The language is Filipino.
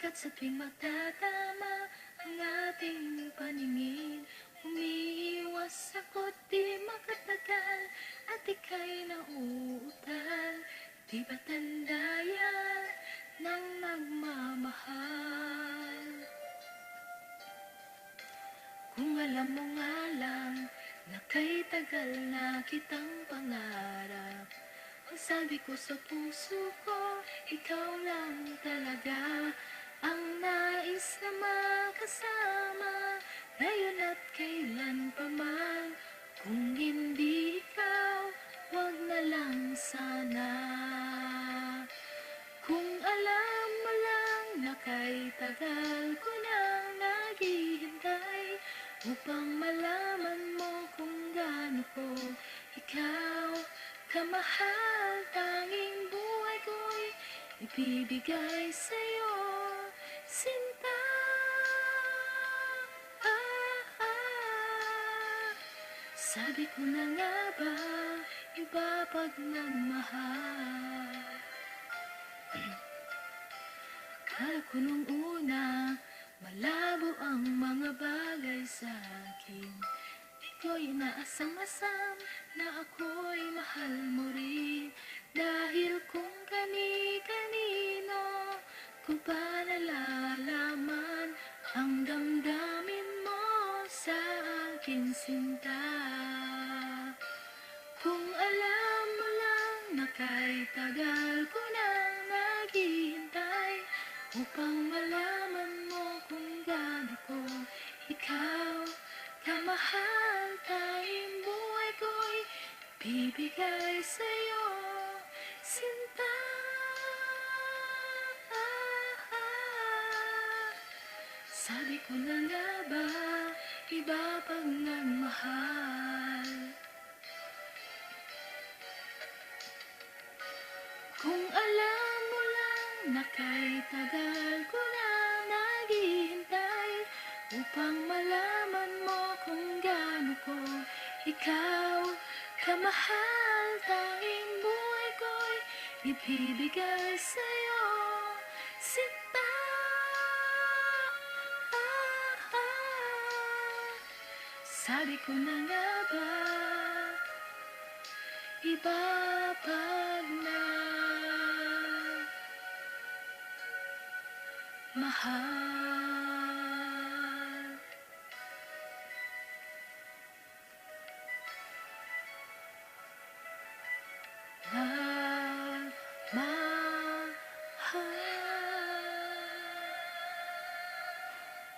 At sa tuwing magtatama ang ating paningin Umiiwas ako't di makatagal At ika'y nauutal. Di ba tanda yan ng nagmamahal? Kung alam mo nga lang na kay tagal na kitang pangarap Ang sabi ko sa puso ko, ikaw lang talaga Ang nais na makasama Ngayon at kailan pa man. Kung hindi ikaw, wag na lang sana. Kung alam mo lang na kay tagal ko nang naghihintay Upang malaman mo kung gaano ko ikaw kamahal Tanging buhay ko'y ibibigay sa'yo Sabi ko na nga ba Iba pag nagmahal? Kala ko nung una Malabo ang mga bagay sa akin. Di ko'y inaasam-asam Na ako'y mahal mo rin. Dahil kung kani-kanino Ko pa nalalaman Ang damdamin mo sa akin sinta kay tagal ko nang naghihintay Upang malaman mo kung gaano ko ikaw kamahal. Tanging buhay ko'y bibigay sa'yo. Sinta. Sabi ko na nga ba Iba pag nagmahal na kay tagal ko na naghihintay Upang malaman mo kung gaano ko ikaw kamahal Tanging buhay ko'y ibibigay sa'yo Sinta ah, ah. Sabi ko na nga ba Iba na mahal